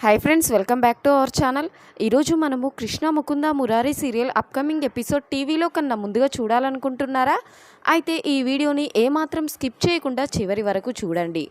Hi friends welcome back to our channel ఈరోజు మనము Krishna Mukunda Murari serial upcoming episode టీవీలో కన్నా ముందుగా చూడాలనుకుంటున్నారా? అయితే ఈ వీడియోని ఏమాత్రం స్కిప్ చేయకుండా చివరి వరకు చూడండి.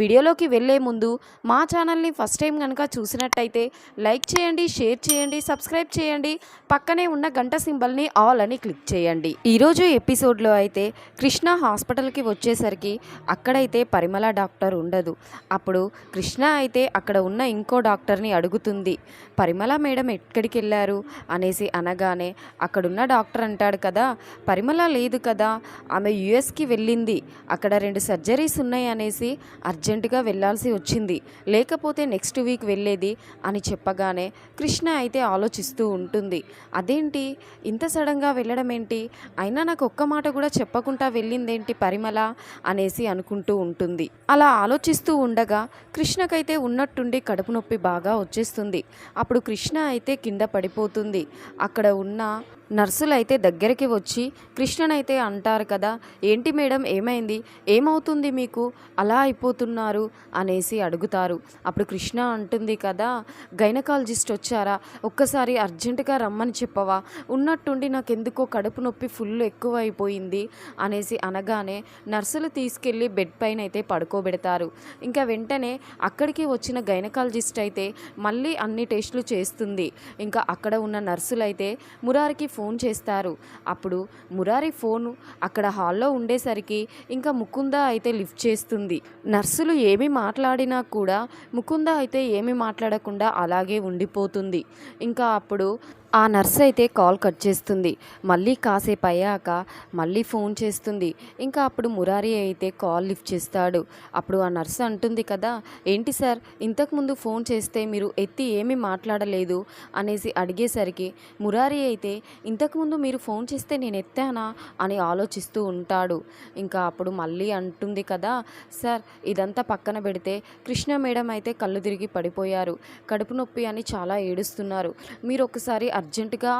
వీడియోలోకి వెళ్ళే ముందు మా ఛానల్ని ఫస్ట్ టైం కనుక చూసినట్టయితే లైక్ చేయండి షేర్ చేయండి సబ్స్క్రైబ్ చేయండి పక్కనే ఉన్న గంట సింబల్ని ఆల్ అని క్లిక్ చేయండి. ఈరోజు ఎపిసోడ్లో అయితే కృష్ణ హాస్పిటల్కి వచ్చేసరికి అక్కడైతే పరిమళ డాక్టర్ ఉండదు. అప్పుడు కృష్ణ అయితే అక్కడ ఉన్న ఇంకో డాక్టర్ని అడుగుతుంది. పరిమళ మేడం ఎక్కడికి వెళ్ళారు? అనేసి అనగానే అక్కడున్న డాక్టర్ అంటాడు కదా పరిమళ లేదు కదా ఆమె యుఎస్కి వెళ్ళింది. అక్కడ రెండు సర్జరీస్ ఉన్నాయి అనేసి అర్జెంటుగా వెళ్ళాల్సి వచ్చింది. లేకపోతే నెక్స్ట్ వీక్ వెళ్ళేది? అని చెప్పగానే కృష్ణ అయితే ఆలోచిస్తూ ఉంటుంది. అదేంటి? ఇంత సడన్గా వెళ్ళడం ఏంటి అయినా నాకు ఒక్క మాట కూడా చెప్పకుండా వెళ్ళిందేంటి పరిమళ? అనేసి అనుకుంటూ ఉంటుంది. అలా ఆలోచిస్తూ ఉండగా కృష్ణకైతే ఉన్నట్టుండి కడుపు నొప్పి బాగా వచ్చేస్తుంది. అప్పుడు కృష్ణ అయితే కింద పడిపోతుంది. అక్కడ ఉన్న నర్సులు అయితే దగ్గరికి వచ్చి కృష్ణనైతే అంటారు కదా ఏంటి మేడం ఏమైంది? ఏమవుతుంది మీకు? అలా అయిపోతున్నారు అనేసి అడుగుతారు. అప్పుడు కృష్ణ అంటుంది కదా గైనకాలజిస్ట్ వచ్చారా? ఒక్కసారి అర్జెంటుగా రమ్మని చెప్పవా? ఉన్నట్టుండి నాకు ఎందుకో కడుపు నొప్పి ఫుల్ ఎక్కువ అయిపోయింది అనేసి అనగానే నర్సులు తీసుకెళ్ళి బెడ్ పైన అయితే పడుకోబెడతారు. ఇంకా వెంటనే అక్కడికి వచ్చిన గైనకాలజిస్ట్ అయితే మళ్ళీ అన్ని టెస్టులు చేస్తుంది. ఇంకా అక్కడ ఉన్న నర్సులు అయితే మురారికి ఫోన్ ఫోన్ చేస్తారు. అప్పుడు మురారి ఫోన్ అక్కడ హాల్లో ఉండేసరికి ఇంకా ముకుంద అయితే లిఫ్ట్ చేస్తుంది. నర్సులు ఏమి మాట్లాడినా కూడా ముకుంద అయితే ఏమి మాట్లాడకుండా అలాగే ఉండిపోతుంది. ఇంకా అప్పుడు ఆ నర్స్ అయితే కాల్ కట్ చేస్తుంది. మళ్ళీ కాసేపు అయ్యాక మళ్ళీ ఫోన్ చేస్తుంది. ఇంకా అప్పుడు మురారి అయితే కాల్ లిఫ్ట్ చేస్తాడు. అప్పుడు ఆ నర్స్ అంటుంది కదా ఏంటి సార్ ఇంతకుముందు ఫోన్ చేస్తే మీరు ఎత్తి ఏమీ మాట్లాడలేదు? అనేసి అడిగేసరికి మురారి అయితే ఇంతకుముందు మీరు ఫోన్ చేస్తే నేను ఎత్తానా? అని ఆలోచిస్తూ ఉంటాడు. ఇంకా అప్పుడు మళ్ళీ అంటుంది కదా సార్ ఇదంతా పక్కన పెడితే కృష్ణ మేడం అయితే కళ్ళు తిరిగి పడిపోయారు. కడుపు నొప్పి అని చాలా ఏడుస్తున్నారు. మీరు ఒకసారి అర్జెంటుగా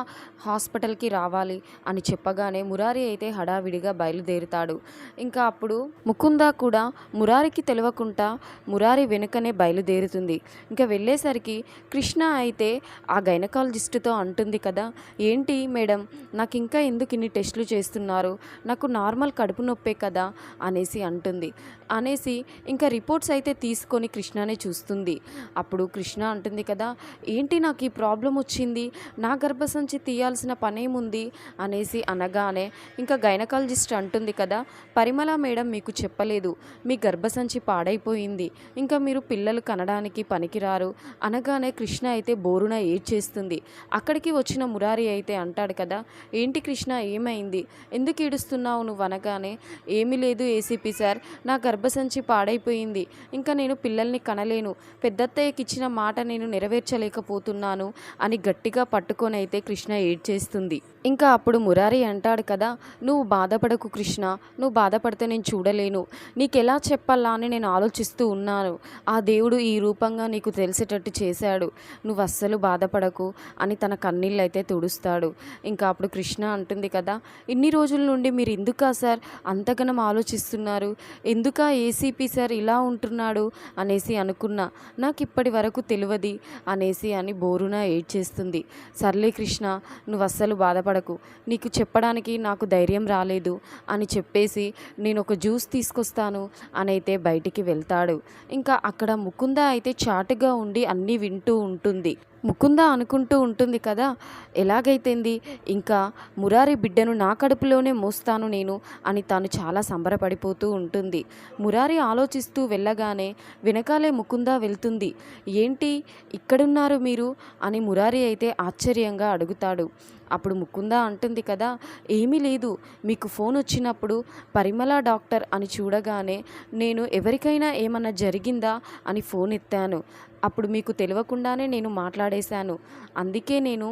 హాస్పిటల్కి రావాలి అని చెప్పగానే మురారి అయితే హడావిడిగా బయలుదేరుతాడు. ఇంకా అప్పుడు ముకుంద కూడా మురారికి తెలియకుండా మురారి వెనుకనే బయలుదేరుతుంది. ఇంకా వెళ్ళేసరికి కృష్ణ అయితే ఆ గైనకాలజిస్ట్తో అంటుంది కదా ఏంటి మేడం నాకు ఇంకా ఎందుకు ఇన్ని టెస్టులు చేస్తున్నారు? నాకు నార్మల్ కడుపు నొప్పే కదా అనేసి అంటుంది. అనేసి ఇంకా రిపోర్ట్స్ అయితే తీసుకొని కృష్ణనే చూస్తుంది. అప్పుడు కృష్ణ అంటుంది కదా ఏంటి నాకు ఈ ప్రాబ్లం వచ్చింది? నా నా గర్భసంచి తీయాల్సిన పనేముంది అనేసి అనగానే ఇంకా గైనకాలజిస్ట్ అంటుంది కదా పరిమళ మేడం మీకు చెప్పలేదు మీ గర్భసంచి పాడైపోయింది ఇంకా మీరు పిల్లలు కనడానికి పనికిరారు అనగానే కృష్ణ అయితే బోరున ఏడ్చేస్తుంది. అక్కడికి వచ్చిన మురారి అయితే అంటాడు కదా ఏంటి కృష్ణ ఏమైంది? ఎందుకు ఏడుస్తున్నావు నువ్వు అనగానే ఏమీ లేదు ఏసీపీ సార్ నా గర్భసంచి పాడైపోయింది ఇంకా నేను పిల్లల్ని కనలేను పెద్దత్తయ్యకి ఇచ్చిన మాట నేను నెరవేర్చలేకపోతున్నాను అని గట్టిగా పట్టుకొని అయితే కృష్ణ ఏడ్చేస్తుంది. ఇంకా అప్పుడు మురారి అంటాడు కదా నువ్వు బాధపడకు కృష్ణ నువ్వు బాధపడితే నేను చూడలేను. నీకు ఎలా చెప్పాలా అని నేను ఆలోచిస్తూ ఉన్నాను. ఆ దేవుడు ఈ రూపంగా నీకు తెలిసేటట్టు చేశాడు. నువ్వు అస్సలు బాధపడకు అని తన కన్నీళ్ళు అయితే తుడుస్తాడు. ఇంకా అప్పుడు కృష్ణ అంటుంది కదా ఇన్ని రోజుల నుండి మీరు ఎందుకా సార్ అంతగనం ఆలోచిస్తున్నారు? ఎందుకా ఏసీపీ సార్ ఇలా ఉంటున్నాడు? అనేసి అనుకున్నా. నాకు ఇప్పటి వరకు తెలియదు అనేసి అని బోరున ఏడ్చేస్తుంది. సర్లే కృష్ణ నువ్వు అస్సలు బాధపడకు. నీకు చెప్పడానికి నాకు ధైర్యం రాలేదు అని చెప్పేసి నేను ఒక జ్యూస్ తీసుకొస్తాను అని అయితే బయటికి వెళ్తాడు. ఇంకా అక్కడ ముకుంద అయితే చాటుగా ఉండి అన్నీ వింటూ ఉంటుంది. ముకుంద అనుకుంటూ ఉంటుంది కదా. ఎలాగైతేంది? ఇంకా మురారి బిడ్డను నా కడుపులోనే మోస్తాను నేను అని తాను చాలా సంబరపడిపోతూ ఉంటుంది. మురారి ఆలోచిస్తూ వెళ్ళగానే వెనకాలే ముకుంద వెళ్తుంది. ఏంటి? ఇక్కడున్నారు మీరు? అని మురారి అయితే ఆశ్చర్యంగా అడుగుతాడు. అప్పుడు ముకుంద అంటుంది కదా ఏమీ లేదు. మీకు ఫోన్ వచ్చినప్పుడు పరిమళ డాక్టర్ అని చూడగానే నేను ఎవరికైనా ఏమన్నా జరిగిందా అని ఫోన్ ఎత్తాను. అప్పుడు మీకు తెలియకుండానే నేను మాట్లాడేశాను. అందుకే నేను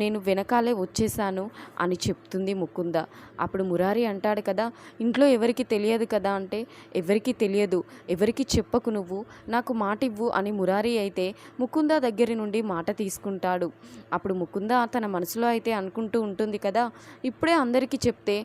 నేను వెనకాలే వచ్చేసాను అని చెప్తుంది ముకుంద. అప్పుడు మురారి అంటాడు కదా ఇంట్లో ఎవరికి తెలియదు కదా అంటే ఎవరికి తెలియదు ఎవరికి చెప్పకు నువ్వు నాకు మాట ఇవ్వు అని మురారి అయితే ముకుంద దగ్గర నుండి మాట తీసుకుంటాడు. అప్పుడు ముకుంద తన మనసులో అయితే అనుకుంటూ ఉంటుంది కదా ఇప్పుడే అందరికీ చెప్తే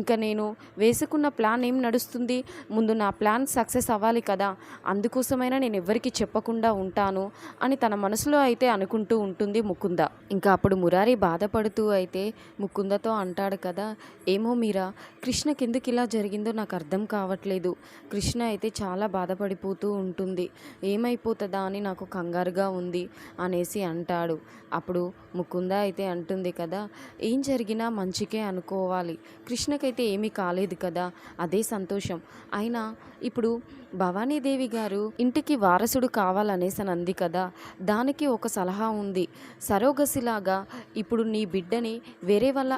ఇంకా నేను వేసుకున్న ప్లాన్ ఏం నడుస్తుంది? ముందు నా ప్లాన్ సక్సెస్ అవ్వాలి కదా అందుకోసమైనా నేను ఎవరికి చెప్పకుండా ఉంటాను తీసుకెళ్తాను అని తన మనసులో అయితే అనుకుంటూ ఉంటుంది ముకుంద. ఇంకా అప్పుడు మురారి బాధపడుతూ అయితే ముకుందతో అంటాడు కదా ఏమో మీరా కృష్ణకి ఎందుకు ఇలా జరిగిందో నాకు అర్థం కావట్లేదు. కృష్ణ అయితే చాలా బాధపడిపోతూ ఉంటుంది. ఏమైపోతుందా అని నాకు కంగారుగా ఉంది అనేసి అంటాడు. అప్పుడు ముకుంద అయితే అంటుంది కదా ఏం జరిగినా మంచికే అనుకోవాలి. కృష్ణకైతే ఏమీ కాలేదు కదా అదే సంతోషం. అయినా ఇప్పుడు భవానీదేవి గారు ఇంటికి వారసుడు కావాలనేసి అని అంది కదా. దానికి ఒక సలహా ఉంది. సరోగసిలాగా ఇప్పుడు నీ బిడ్డని వేరే వాళ్ళ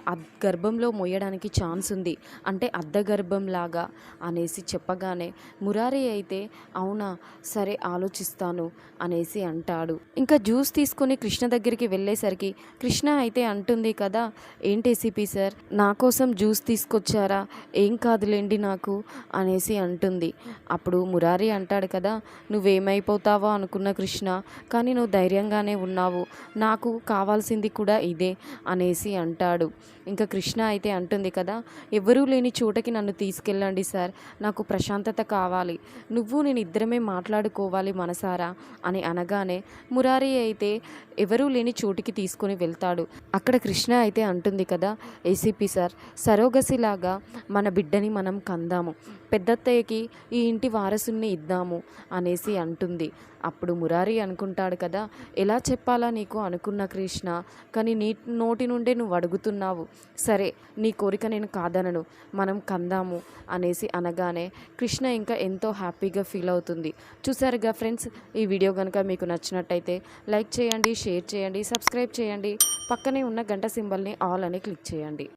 గర్భంలో మోయడానికి ఛాన్స్ ఉంది. అంటే అద్దగర్భంలాగా అనేసి చెప్పగానే మురారి అయితే అవునా సరే ఆలోచిస్తాను అనేసి అంటాడు. ఇంకా జ్యూస్ తీసుకొని కృష్ణ దగ్గరికి వెళ్ళేసరికి కృష్ణ అయితే అంటుంది కదా ఏంటి ఏసీపీ సార్? నా కోసం జ్యూస్ తీసుకొచ్చారా? ఏం కాదులేండి నాకు అనేసి అంటుంది. అప్పుడు మురారి అంటాడు కదా నువ్వేమైపోతావో అనుకున్న కృష్ణ కృష్ణ కానీ నువ్వు ధైర్యంగానే ఉన్నావు. నాకు కావాల్సింది కూడా ఇదే అనేసి అంటాడు. ఇంకా కృష్ణ అయితే అంటుంది కదా ఎవరూ లేని చోటకి నన్ను తీసుకెళ్ళండి సార్. నాకు ప్రశాంతత కావాలి. నువ్వు నేను ఇద్దరమే మాట్లాడుకోవాలి మనసారా? అని అనగానే మురారి అయితే ఎవరూ లేని చోటికి తీసుకొని వెళ్తాడు. అక్కడ కృష్ణ అయితే అంటుంది కదా ఏసీపీ సార్ సరోగసిలాగా మన బిడ్డని మనం కందాము. పెద్దత్తయ్యకి ఈ ఇంటి వారసుని ఇద్దాము అనేసి అంటుంది. అప్పుడు మురారి మురారి అనుకుంటాడు కదా. ఎలా చెప్పాలా నీకు? అనుకున్న కృష్ణ. కానీ నీ నోటి నుండే నువ్వు అడుగుతున్నావు. సరే నీ కోరిక నేను కాదనను. మనం కందాము అనేసి అనగానే కృష్ణ ఇంకా ఎంతో హ్యాపీగా ఫీల్ అవుతుంది. చూసారుగా ఫ్రెండ్స్ ఈ వీడియో కనుక మీకు నచ్చినట్టయితే లైక్ చేయండి షేర్ చేయండి సబ్స్క్రైబ్ చేయండి. పక్కనే ఉన్న గంట సింబల్ని ఆల్ అని క్లిక్ చేయండి.